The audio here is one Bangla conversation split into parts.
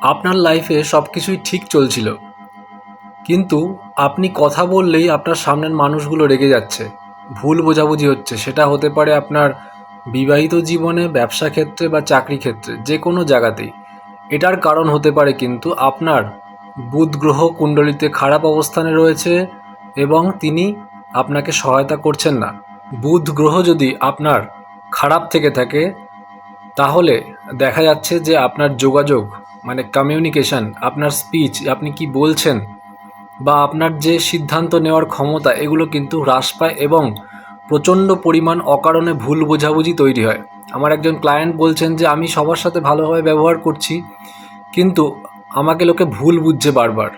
আপনার লাইফে সব কিছুই ঠিক চলছিল। কিন্তু আপনি কথা বললেই আপনার সামনের মানুষগুলো রেগে যাচ্ছে। ভুল বোঝাবুঝি হচ্ছে। সেটা হতে পারে আপনার বিবাহিত জীবনে, ব্যবসা ক্ষেত্রে বা চাকরি ক্ষেত্রে, যে কোনো জায়গাতেই। এটার কারণ হতে পারে কিন্তু আপনার বুধ গ্রহ কুণ্ডলিতে খারাপ অবস্থানে রয়েছে এবং তিনি আপনাকে সহায়তা করছেন না। বুধ গ্রহ যদি আপনার খারাপ থেকে থাকে, তাহলে দেখা যাচ্ছে যে আপনার যোগাযোগ মানে কমিউনিকেশন আপনার স্পিচ আপনি কি বলছেন বা আপনার যে সিদ্ধান্ত নেওয়ার ক্ষমতা, এগুলো কিন্তু হ্রাস পায় এবং প্রচণ্ড পরিমাণ অকারণে ভুল বোঝাবুঝি তৈরি হয়। আমার একজন ক্লায়েন্ট বলছেন যে, আমি সবার সাথে ভালোভাবে ব্যবহার করছি, কিন্তু আমাকে লোকে ভুল বুঝছে বারবার।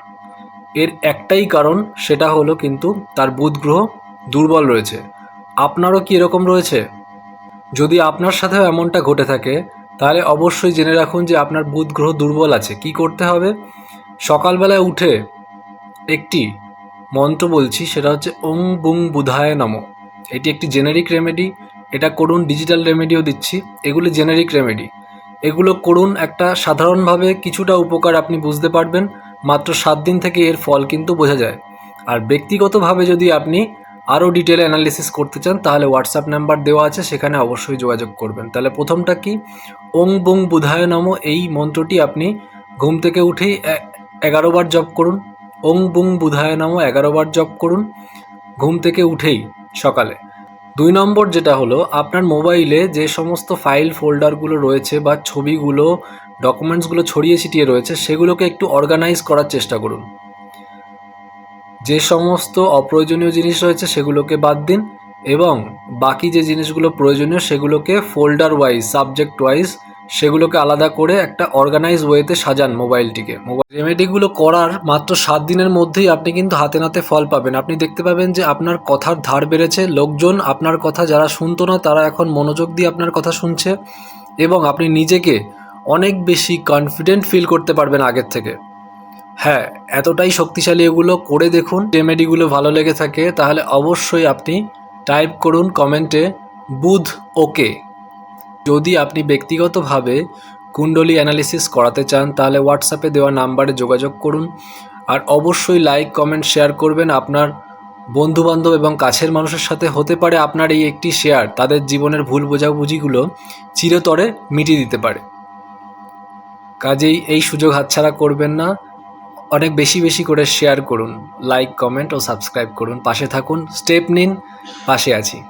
এর একটাই কারণ, সেটা হলো কিন্তু তার বুধ গ্রহ দুর্বল রয়েছে। আপনারও কি এরকম রয়েছে? যদি আপনার সাথেও এমনটা ঘটে থাকে তাহলে অবশ্যই জেনে রাখুন যে আপনার বুধ গ্রহ দুর্বল আছে। কি করতে হবে? সকালবেলায় উঠে একটি মন্ত্র বলছি, সেটা হচ্ছে ওং বুং বুধায় নম। এটি একটি জেনেরিক রেমেডি এটা করুন ডিজিটাল রেমেডিও দিচ্ছি। এগুলি জেনেরিক রেমেডি এগুলো করুন, একটা সাধারণভাবে কিছুটা উপকার আপনি বুঝতে পারবেন। মাত্র সাত দিন থেকে এর ফল কিন্তু বোঝা যায়। আর ব্যক্তিগতভাবে যদি আপনি আরও ডিটেল অ্যানালিসিস করতে চান, তাহলে হোয়াটসঅ্যাপ নাম্বার দেওয়া আছে, সেখানে অবশ্যই যোগাযোগ করবেন। তাহলে প্রথমটা কি? ওং বুং বুধায় নম, এই মন্ত্রটি আপনি ঘুম থেকে উঠেই এগারো বার জপ করুন। ওং বুং বুধায় নম, এগারো বার জপ করুন, ঘুম থেকে উঠেই সকালে। দুই নম্বর যেটা হলো, আপনার মোবাইলে যে সমস্ত ফাইল ফোল্ডারগুলো রয়েছে বা ছবিগুলো ডকুমেন্টসগুলো ছড়িয়ে ছিটিয়ে রয়েছে, সেগুলোকে একটু অর্গানাইজ করার চেষ্টা করুন। যে সমস্ত অপ্রয়োজনীয় জিনিস রয়েছে সেগুলোকে বাদ দিন এবং বাকি যে জিনিসগুলো প্রয়োজনীয় সেগুলোকে ফোল্ডার ওয়াইজ সাবজেক্ট ওয়াইজ সেগুলোকে আলাদা করে একটা অর্গানাইজ ওয়েতে সাজান মোবাইলটিকে মোবাইল রেমেডিগুলো করার মাত্র সাত দিনের মধ্যেই আপনি কিন্তু হাতে নাতে ফল পাবেন। আপনি দেখতে পাবেন যে আপনার কথার ধার বেড়েছে। লোকজন আপনার কথা যারা শুনতো না, তারা এখন মনোযোগ দিয়ে আপনার কথা শুনছে এবং আপনি নিজেকে অনেক বেশি কনফিডেন্ট ফিল করতে পারবেন আগের থেকে। হ্যাঁ এতটাই শক্তিশালী এগুলো করে দেখুন। রেমেডিগুলো ভালো লেগে থাকে, তাহলে অবশ্যই আপনি টাইপ করুন কমেন্টে বুধ ওকে। যদি আপনি ব্যক্তিগতভাবে কুণ্ডলি অ্যানালিসিস করাতে চান, তাহলে হোয়াটসঅ্যাপে দেওয়া নাম্বারে যোগাযোগ করুন। আর অবশ্যই লাইক কমেন্ট শেয়ার করবেন আপনার বন্ধুবান্ধব এবং কাছের মানুষের সাথে। হতে পারে আপনার এই একটি শেয়ার তাদের জীবনের ভুল বোঝাবুঝিগুলো চিরতরে মিটিয়ে দিতে পারে। কাজেই এই সুযোগ হাতছাড়া করবেন না। অনেক বেশি বেশি করে শেয়ার করুন লাইক কমেন্ট ও সাবস্ক্রাইব করুন, পাশে থাকুন স্টেপ নিন, পাশে আছি।